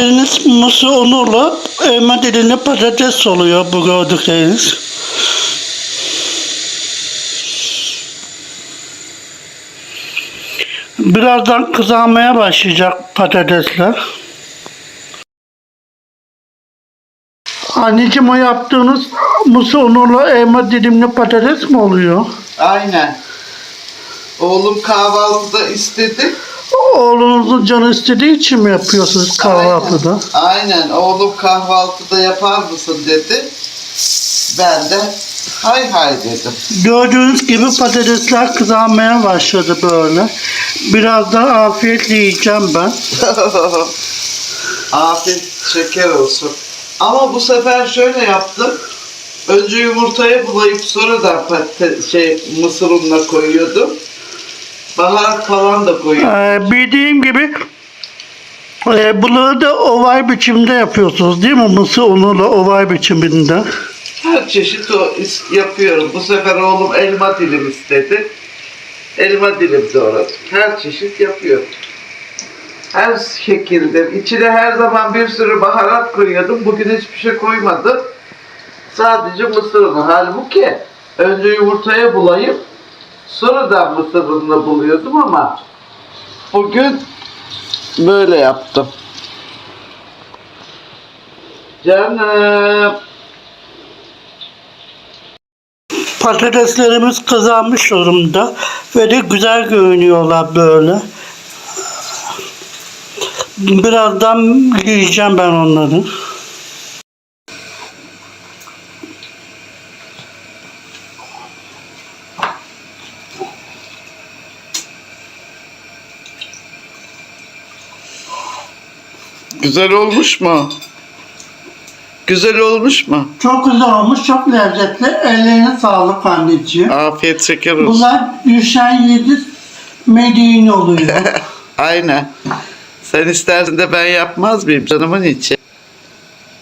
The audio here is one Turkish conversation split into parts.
Eliniz mısır unuyla elma dilimli patates oluyor bu gördükleriniz. Birazdan kızarmaya başlayacak patatesler. Anneciğim o yaptığınız mısır unuyla elma dilimli patates mi oluyor? Aynen. Oğlum kahvaltıda istedi. Oğlunuzun canı istediği için mi yapıyorsunuz kahvaltıda? Aynen. Aynen. Oğlum kahvaltıda yapar mısın dedi. Ben de hay hay dedim. Gördüğünüz gibi patatesler kızarmaya başladı böyle. Birazdan afiyetle yiyeceğim ben. Afiyet şeker olsun. Ama bu sefer şöyle yaptım. Önce yumurtaya bulayıp sonra da patates, şey mısır ununa koyuyordum. Baharat falan da koyuyordum. Ee, bildiğim gibi e, bunu da oval biçimde yapıyorsunuz değil mi? Mısır unuyla oval biçiminde. Her çeşit o yapıyorum. Bu sefer oğlum elma dilim istedi. Elma dilim doğradım. Her çeşit yapıyorum. Her şekilde. İçine her zaman bir sürü baharat koyuyordum. Bugün hiçbir şey koymadım. Sadece mısır unu. Halbuki önce yumurtaya bulayıp sonradan mısır ununu buluyordum ama bugün böyle yaptım. Canım. Patateslerimiz kızarmış durumda ve de güzel görünüyorlar böyle. Birazdan yiyeceğim ben onları. Güzel olmuş mu? Güzel olmuş mu? Çok güzel olmuş, çok lezzetli. Ellerine sağlık anneciğim. Afiyet şeker olsun. Bunlar düşen yedi Medine oluyor. Aynen. Sen istersin de ben yapmaz mıyım canımın içi?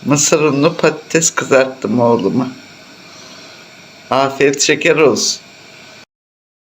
Mısır unlu patates kızarttım oğluma. Afiyet şeker olsun.